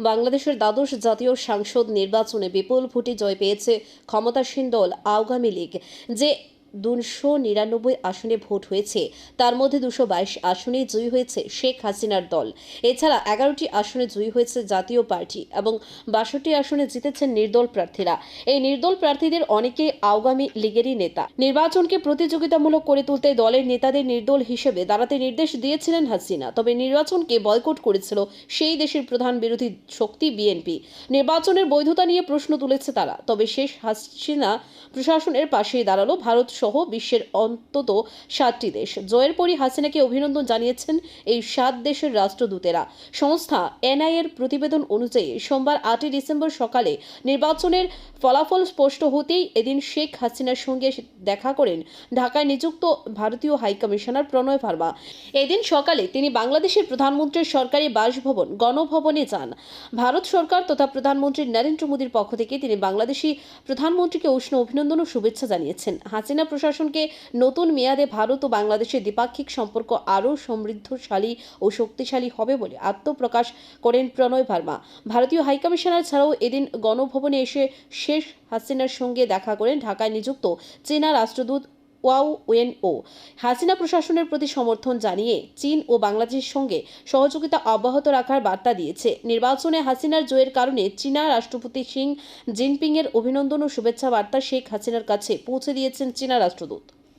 বাংলাদেশের দ্বাদশ জাতীয় সাংসদ নির্বাচনে বিপুল ভোটে জয় পেয়েছে ক্ষমতাসীন দল আওয়ামী লীগ। যে দুশো নিরানব্বই আসনে ভোট হয়েছে। তার মধ্যে দুশো বাইশ আসনে জয়ী হয়েছে শেখ হাসিনার দল। এছাড়া এগারোটি আসনে জয়ী হয়েছে জাতীয় পার্টি এবং বাষট্টি আসনে জিতেছেন নির্দল প্রার্থীরা। এই নির্দল প্রার্থীদের অনেকে আওয়ামী লীগেরই নেতা। নির্বাচনকে প্রতিযোগিতামূলক করে তুলতে দলের নেতাদের নির্দল হিসেবে দাঁড়াতে নির্দেশ দিয়েছিলেন হাসিনা। তবে নির্বাচনকে বয়কট করেছিল সেই দেশের প্রধান বিরোধী শক্তি বিএনপি। নির্বাচনের বৈধতা নিয়ে প্রশ্ন তুলেছে তারা। তবে শেষ হাসিনা প্রশাসনের পাশেই দাঁড়াল ভারত সহ বিশ্বের অন্তত সাতটি দেশ। জয়ের পরই হাসিনাকে অভিনন্দন জানিয়েছেন এই সাত দেশের রাষ্ট্রদূতেরা। সংস্থা এনআইএর প্রতিবেদন অনুযায়ী সোমবার আটই ডিসেম্বর সকালে নির্বাচনের ফলাফল স্পষ্ট হতেই এদিন শেখ হাসিনার সঙ্গে দেখা করেন ঢাকায় নিযুক্ত ভারতীয় হাইকমিশনার প্রণয় ভার্মা। এদিন সকালে তিনি বাংলাদেশের প্রধানমন্ত্রীর সরকারি বাসভবন, গণভবনে যান। ভারত সরকার তথা প্রধানমন্ত্রী নরেন্দ্র মোদীর পক্ষ থেকে তিনি বাংলাদেশি প্রধানমন্ত্রীকে উষ্ণ অভিনন্দন ও শুভেচ্ছা জানিয়েছেন। হাসিনা প্রশাসনকে নতুন মেয়াদে ভারত ও বাংলাদেশের দ্বিপাক্ষিক সম্পর্ক আরও সমৃদ্ধশালী ও শক্তিশালী হবে বলে আত্মপ্রকাশ করেন প্রণয় ভার্মা। ভারতীয় হাইকমিশনার ছাড়াও এদিন গণভবনে এসে শেষ হাসিনার সঙ্গে দেখা করেন ঢাকায় নিযুক্ত চীনা রাষ্ট্রদূত ওয়াও ওয়েন ও হাসিনা প্রশাসনের প্রতি সমর্থন জানিয়ে চীন ও বাংলাদেশের সঙ্গে সহযোগিতা অব্যাহত রাখার বার্তা দিয়েছে। নির্বাচনে হাসিনার জয়ের কারণে চীনা রাষ্ট্রপতি সিং জিনপিংয়ের অভিনন্দন ও শুভেচ্ছা বার্তা শেখ হাসিনার কাছে পৌঁছে দিয়েছেন চীনা রাষ্ট্রদূত।